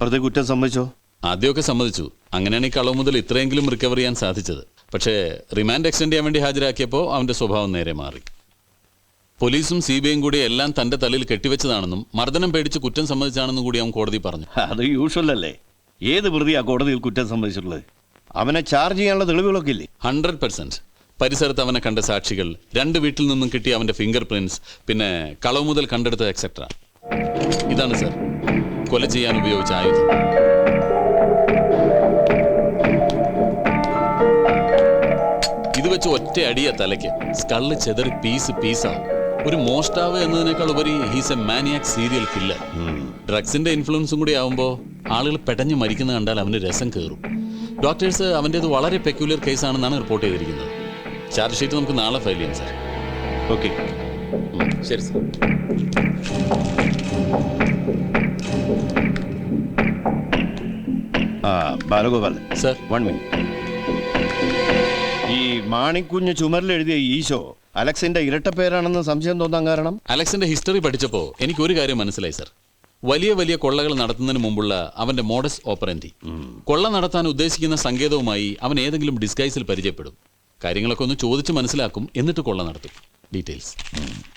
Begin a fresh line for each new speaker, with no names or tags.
പ്രതി കുറ്റം സമ്മതിച്ചോ?
ആദ്യമൊക്കെ സമ്മതിച്ചു. അങ്ങനെയാണ് ഈ കളവ് മുതൽ ഇത്രയെങ്കിലും റിക്കവർ ചെയ്യാൻ സാധിച്ചത്. പക്ഷേ റിമാൻഡ് എക്സ്റ്റെൻഡ് ചെയ്യാൻ വേണ്ടി ഹാജരാക്കിയപ്പോൾ അവന്റെ സ്വഭാവം നേരെ മാറി. പോലീസും സി ബി ഐയും കൂടി എല്ലാം തന്റെ തലയിൽ കെട്ടിവെച്ചതാണെന്നും മർദ്ദനം പേടിച്ച് കുറ്റം സമ്മതിച്ചാണെന്നും കൂടി അവൻ കോടതി പറഞ്ഞു.
അത് യൂഷ്വൽ അല്ലേ? ഏത് പ്രതിയാ കോടതിയിൽ കുറ്റം സമ്മതിച്ചിട്ടുള്ളത്? അവനെ ചാർജ് ചെയ്യാനുള്ള തെളിവുകളൊക്കെ ഇല്ലേ?
ഹൺഡ്രഡ് പെർസെന്റ് പരിസരത്ത് അവനെ കണ്ട സാക്ഷികൾ രണ്ട് വീട്ടിൽ നിന്നും കിട്ടിയ അവന്റെ ഫിംഗർ പ്രിന്റ്സ് പിന്നെ കളവ് മുതൽ കണ്ടെടുത്ത എക്സെട്ര ഇതാണ് സർ കൊല ചെയ്യാൻ ഉപയോഗിച്ച ആയുധം ഇത് വെച്ച് ഒറ്റ അടിയ തലയ്ക്ക്. സ്കള്ള് ചെതറി പീസ് പീസാവും ഒരു മോഷ്ടാവ് എന്നതിനേക്കാൾ ഉപരി he's a maniac serial killer ഡ്രഗ്സിന്റെ ഇൻഫ്ലുവൻസും കൂടി ആവുമ്പോൾ ആളുകൾ പെടഞ്ഞു മരിക്കുന്നത് കണ്ടാൽ അവന് രസം കയറും ഡോക്ടേഴ്സ് അവന്റേത് വളരെ പെക്യുലർ കേസാണെന്നാണ് റിപ്പോർട്ട് ചെയ്തിരിക്കുന്നത്. ചാർജ് ഷീറ്റ് നമുക്ക് നാളെ ഫയൽ ചെയ്യാം സാർ
ഓക്കെ
ശരി sir
Balagopal
sir.
One minute ഈ മാണിക്കുഞ്ഞ് ചുമരിൽ എഴുതിയ ഈശോ അലക്സിന്റെ ഇരട്ട പേരാണെന്ന് സംശയം തോന്നാൻ കാരണം?
അലക്സിന്റെ ഹിസ്റ്ററി പഠിച്ചപ്പോൾ എനിക്ക് ഒരു കാര്യം മനസ്സിലായി സർ. വലിയ വലിയ കൊള്ളകൾ നടത്തുന്നതിന് മുമ്പുള്ള അവന്റെ മോഡസ് ഓപ്പറന്റി. കൊള്ള നടത്താൻ ഉദ്ദേശിക്കുന്ന സങ്കേതവുമായി അവൻ ഏതെങ്കിലും ഡിസ്ഗൈസിൽ പരിചയപ്പെടും. കാര്യങ്ങളൊക്കെ ഒന്ന് ചോദിച്ച് മനസ്സിലാക്കും എന്നിട്ട് കൊള്ള നടത്തും. ഡീറ്റെയിൽസ്